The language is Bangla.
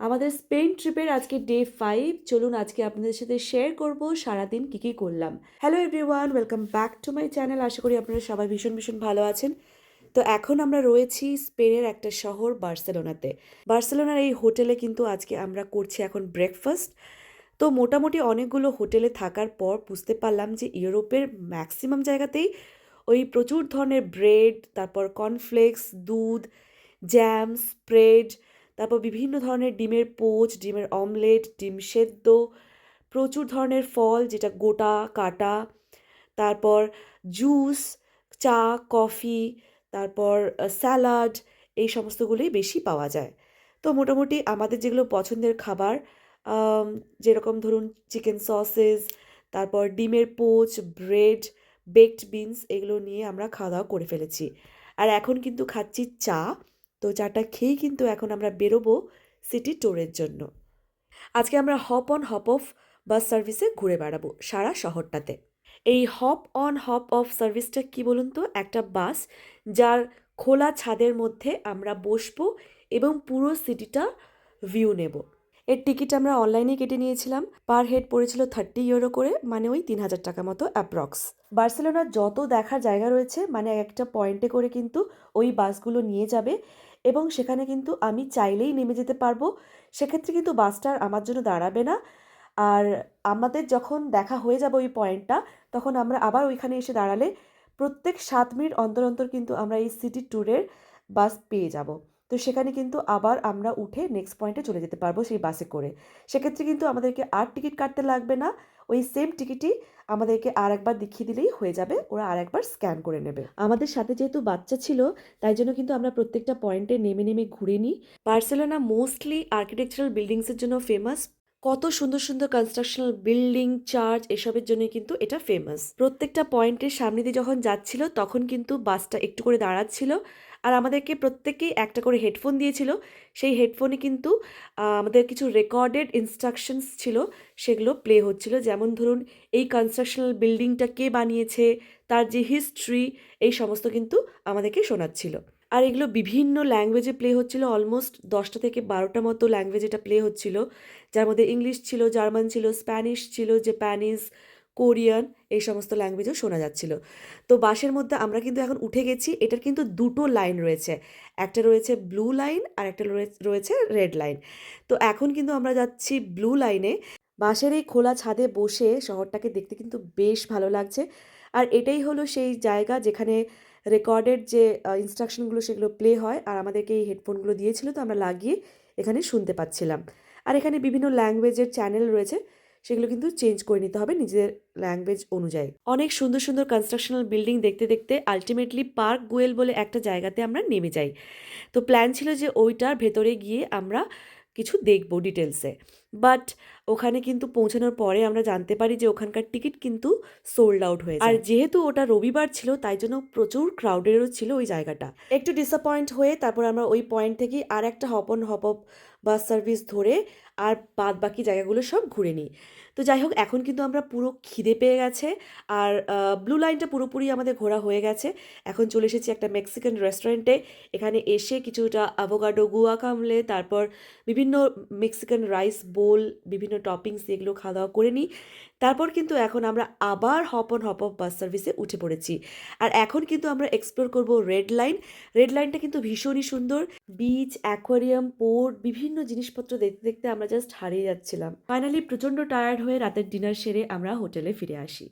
আমাদের স্পেন ট্রিপের আজকে ডে ফাইভ। চলুন আজকে আপনাদের সাথে শেয়ার করব, সারাদিন কী কী করলাম। Hello everyone welcome back to my channel আশা করি আপনারা সবাই ভীষণ ভীষণ ভালো আছেন। তো এখন আমরা রয়েছি স্পেনের একটা শহর বার্সেলোনাতে। বার্সেলোনার এই হোটেলে কিন্তু আজকে আমরা করছি এখন ব্রেকফাস্ট তো মোটামুটি অনেকগুলো হোটেলে থাকার পর বুঝতে পারলাম যে ইউরোপের ম্যাক্সিমাম জায়গাতেই ওই প্রচুর ধরনের ব্রেড তারপর কর্নফ্লেক্স দুধ জ্যাম স্প্রেড তারপর বিভিন্ন ধরনের ডিমের পোচ, ডিমের অমলেট, ডিম সেদ্ধ, প্রচুর ধরনের ফল যেটা গোটা, কাটা, তারপর জুস, চা, কফি, তারপর স্যালাড, এই সমস্তগুলোই বেশি পাওয়া যায়। তো মোটামুটি আমাদের যেগুলো পছন্দের খাবার যেরকম ধরুন চিকেন সসেস, তারপর ডিমের পোচ, ব্রেড বেকড বিনস এগুলো নিয়ে আমরা খাওয়া দাওয়া করে ফেলেছি। আর এখন কিন্তু খাচ্ছি চা। তো চাটা খেয়েই কিন্তু এখন আমরা বেরোবো সিটি ট্যুরের জন্য। আজকে আমরা hop on hop off bus সার্ভিসে ঘুরে বেড়াবো সারা শহরটাতে। এই হপ অন হপ অফ সার্ভিসটা কি বলুন তো? একটা বাস যার খোলা ছাদের মধ্যে আমরা বসবো এবং পুরো সিটিটা ভিউ নেব। এর টিকিট আমরা অনলাইনে কেটে নিয়েছিলাম। পার হেড পড়েছিল থার্টি ইউরো করে মানে ওই তিন হাজার টাকা মতো অ্যাপ্রক্স বার্সেলোনার যত দেখার জায়গা রয়েছে মানে একটা পয়েন্টে করে কিন্তু ওই বাসগুলো নিয়ে যাবে। এবং সেখানে কিন্তু আমি চাইলেই নেমে যেতে পারব। সেক্ষেত্রে কিন্তু বাসটা আমার জন্য দাঁড়াবে না। আর আমাদের যখন দেখা হয়ে যাবে ওই পয়েন্টটা, তখন আমরা আবার ওইখানে এসে দাঁড়ালে প্রত্যেক সাত মিনিট অন্তর অন্তর কিন্তু আমরা এই সিটি ট্যুরের বাস পেয়ে যাব। তো সেখানে কিন্তু আবার আমরা উঠে নেক্সট পয়েন্টে চলে যেতে পারব সেই বাসে করে। সেক্ষেত্রে কিন্তু আমাদেরকে আর টিকিট কাটতে লাগবে না। ওই সেম টিকিটই আমাদেরকে আর একবার দেখিয়ে দিলেই হয়ে যাবে। ওরা আর একবার স্ক্যান করে নেবে। আমাদের সাথে যেহেতু বাচ্চা ছিল, তাই জন্য কিন্তু আমরা প্রত্যেকটা পয়েন্টে নেমে নেমে ঘুরে নিই। বার্সেলোনা মোস্টলি আর্কিটেকচারাল বিল্ডিংসের জন্য ফেমাস কত সুন্দর সুন্দর কনস্ট্রাকশনাল বিল্ডিং চার্চ এসবের জন্য কিন্তু এটা ফেমাস প্রত্যেকটা পয়েন্টের সামনে দিয়ে যখন যাচ্ছিল, তখন কিন্তু বাসটা একটু করে দাঁড়াচ্ছিল আর আমাদেরকে প্রত্যেকেই একটা করে হেডফোন দিয়েছিল। সেই হেডফোনে কিন্তু আমাদের কিছু রেকর্ডেড ইনস্ট্রাকশনস ছিল, সেগুলো প্লে হচ্ছিল। যেমন ধরুন, এই কনস্ট্রাকশনাল বিল্ডিংটা কে বানিয়েছে, তার যে হিস্ট্রি এই সমস্ত কিন্তু আমাদেরকে শোনাচ্ছিল। আর এগুলো বিভিন্ন ল্যাঙ্গুয়েজে প্লে হচ্ছিল অলমোস্ট দশটা থেকে বারোটা মতো ল্যাঙ্গুয়েজ এটা প্লে হচ্ছিল। যার মধ্যে ইংলিশ ছিল জার্মান ছিল স্প্যানিশ ছিল জাপানিজ কোরিয়ান এই সমস্ত ল্যাঙ্গুয়েজও শোনা যাচ্ছিল। তো বাসের মধ্যে আমরা কিন্তু এখন উঠে গেছি, এটার কিন্তু দুটো লাইন রয়েছে। একটা রয়েছে ব্লু লাইন আর একটা রয়েছে রেড লাইন তো এখন কিন্তু আমরা যাচ্ছি ব্লু লাইনে বাসের এই খোলা ছাদে বসে শহরটাকে দেখতে কিন্তু বেশ ভালো লাগছে। আর এটাই হলো সেই জায়গা যেখানে রেকর্ডেড যে ইনস্ট্রাকশনগুলো সেগুলো প্লে হয় আর আমাদেরকে এই হেডফোনগুলো দিয়েছিল, তো আমরা লাগিয়ে এখানে শুনতে পাচ্ছিলাম। আর এখানে বিভিন্ন ল্যাঙ্গুয়েজের চ্যানেল রয়েছে, সেগুলো কিন্তু চেঞ্জ করে নিতে হবে নিজের ল্যাঙ্গুয়েজ অনুযায়ী। অনেক সুন্দর সুন্দর কনস্ট্রাকশনাল বিল্ডিং দেখতে দেখতে আলটিমেটলি পার্ক গোয়েল বলে একটা জায়গাতে আমরা নেমে যাই। তো প্ল্যান ছিল যে ওইটার ভেতরে গিয়ে আমরা কিছু দেখব ডিটেলসে বাট ওখানে কিন্তু পৌঁছানোর পরে আমরা জানতে পারি যে ওখানকার টিকিট কিন্তু সোল্ড আউট হয়ে আর যেহেতু ওটা রবিবার ছিল তাই জন্য প্রচুর ক্রাউডেরও ছিল ওই জায়গাটা। একটু ডিসঅ্যাপয়েন্ট হয়ে তারপর আমরা ওই পয়েন্ট থেকে আর একটা hop on hop off bus service ধরে আর বাদ বাকি জায়গাগুলো সব ঘুরে নিই। তো যাই হোক এখন কিন্তু আমরা পুরো খিদে পেয়ে গেছে আর ব্লু লাইনটা পুরোপুরি আমাদের ঘোরা হয়ে গেছে। এখন চলে এসেছি একটা মেক্সিকান রেস্টুরেন্টে এখানে এসে কিছুটা অ্যাভোকাডো গুয়া কামলে তারপর বিভিন্ন মেক্সিকান রাইস বোল, বিভিন্ন টপিংস এগুলো খাওয়া দাওয়া করে নিই। তারপর কিন্তু এখন আমরা আবার hop on hop off bus সার্ভিসে উঠে পড়েছি। আর এখন কিন্তু আমরা এক্সপ্লোর করব রেড লাইন রেড লাইনটা কিন্তু ভীষণই সুন্দর। বিচ অ্যাকোয়ারিয়াম পোর্ট বিভিন্ন জিনিসপত্র দেখতে দেখতে আমরা জাস্ট হারিয়ে যাচ্ছিলাম। ফাইনালি প্রচণ্ড টায়ার্ড হয়ে রাতের ডিনার সেরে আমরা হোটেলে ফিরে আসি।